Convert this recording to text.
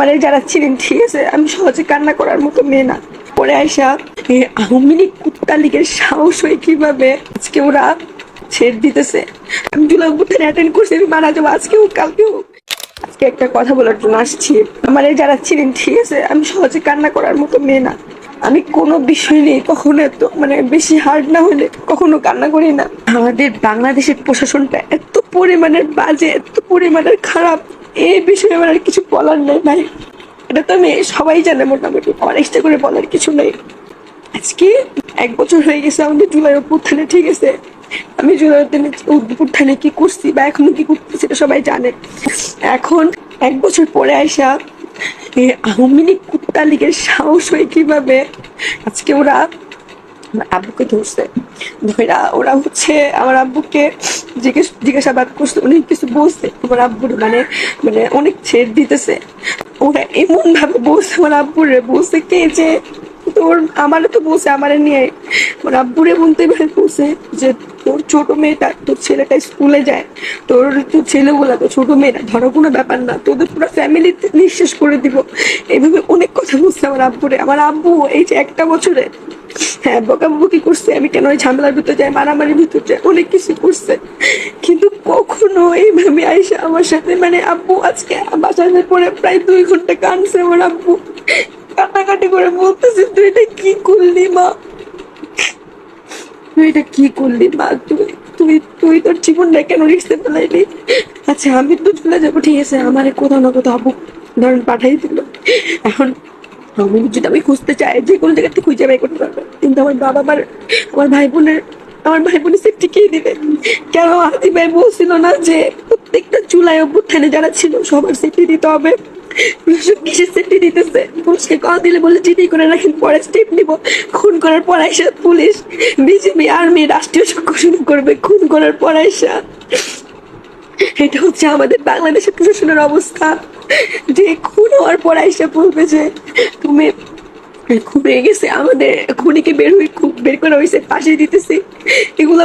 আমার যারা ছিলেন, ঠিক আছে, আমি সহজে কান্না করার মতো মেয়ে না। পরে আইসা এই আওয়ামী লীগ কুত্তা লীগের সাহস হয়ে কীভাবে আজকে ওরা ছেড় দিতেছে? আমি জুলাই অ্যাটেন্ড করছি, আমি মারা যাব আজকেও কালকেও আজকে একটা কথা বলার জন্য আসছি। আমার এই যারা ছিলেন, ঠিক আছে, আমি সহজে কান্না করার মতো মেয়ে না। আমি কোনো বিষয় নেই কখনো এত মানে বেশি হার্ড না হলে কখনো কান্না করি না। আমাদের বাংলাদেশের প্রশাসনটা এত পরিমাণের বাজে, এত পরিমাণের খারাপ। এই বিষয়ে আমার আর কিছু বলার নেই। ভাই এটা তো আমি সবাই জানে মোটামুটি। আমার এক্সট্রা করে বলার কিছু নেই। আজকে এক বছর হয়ে গেছে, আমাদের জুলাই অভ্যুত্থানে, ঠিক আছে? আমি জুলাই অভ্যুত্থানে কি করছি বা এখনও কি করতেছি সেটা সবাই জানে। এখন এক বছর পরে এই আওয়ামী লীগ কুত্তা লীগের সাহস হয়ে কীভাবে আজকে ওরা আব্বুকে ধরছে। ধরা ওরা হচ্ছে আমার আব্বুকে জিজ্ঞেস, জিজ্ঞাসাবাদ করছে অনেক কিছু বলছে। আমার আব্বুর মানে মানে অনেক ছেড় দিতেছে। ওরা এমন ভাবে বলছে, আমার আব্বুরে বলছে কে যে তোর আমারও তো বলছে, আমারে নিয়ে। আমার আব্বুরে বলতে ভাই বলছে যে তোর ছোট মেয়েটা, তোর ছেলেটা স্কুলে যায়। তোর তোর ছেলেগুলা তো ছোট মেয়েটা ধরো কোনো ব্যাপার না, তোদের পুরো ফ্যামিলি নিঃশেষ করে দিব। এইভাবে অনেক কথা বলছে আমার আব্বুরে। আমার আব্বু এই যে একটা বছরে হ্যাঁ করছে। আমি কেন ওই ঝামেলার ভিতরে যাই? মারামারির ভিতরে যাই? অনেক কিছু করছে। কিন্তু কখনো এইভাবে আমার সাথে মানে আব্বু আজকে পরে প্রায় দুই ঘণ্টা আমার আব্বু। করে বলতেছে, তুই এটা কি করলি মা? তুই এটা কি করলি মা? তুই তুই তুই তোর জীবনটা কেন রিক্সে ফেলাইলি? আচ্ছা আমি তো চলে যাব, ঠিক আছে। আমার কোথাও না কোথাও আব্বু ধরেন পাঠাই দিল। এখন আমি যদি আমি খুঁজতে চাই, যে কোনো জায়গা থেকে খুঁজে বের করতে পারবে। কিন্তু আমার বাবা, আমার আমার ভাই বোনের আমার ভাই বোনের সেফটি কে দিবে? কেন আদি ভাই বলছিল না যে প্রত্যেকটা চুলায় অভ্যুত্থানে যারা ছিল, সবার সেফটি দিতে হবে। প্রশাসন সেফটি দিতেছে? পুলিশকে কল দিলে বলে জিডি করে রাখেন, পরে স্টেপ নিব। খুন করার পর আইসা পুলিশ, বিজেপি আর্মি রাষ্ট্রীয় সক্ষ শুরু করবে, খুন করার পর আইসা। এটা হচ্ছে আমাদের বাংলাদেশের প্রশাসনের অবস্থা। যে খুন হওয়ার পর আইসা বলবে যে, তুমি খুব রেগে গেছে, আমাদের খুনিকে বের হয়ে খুব বের করা হয়েছে পাশে দিতেছে। এগুলা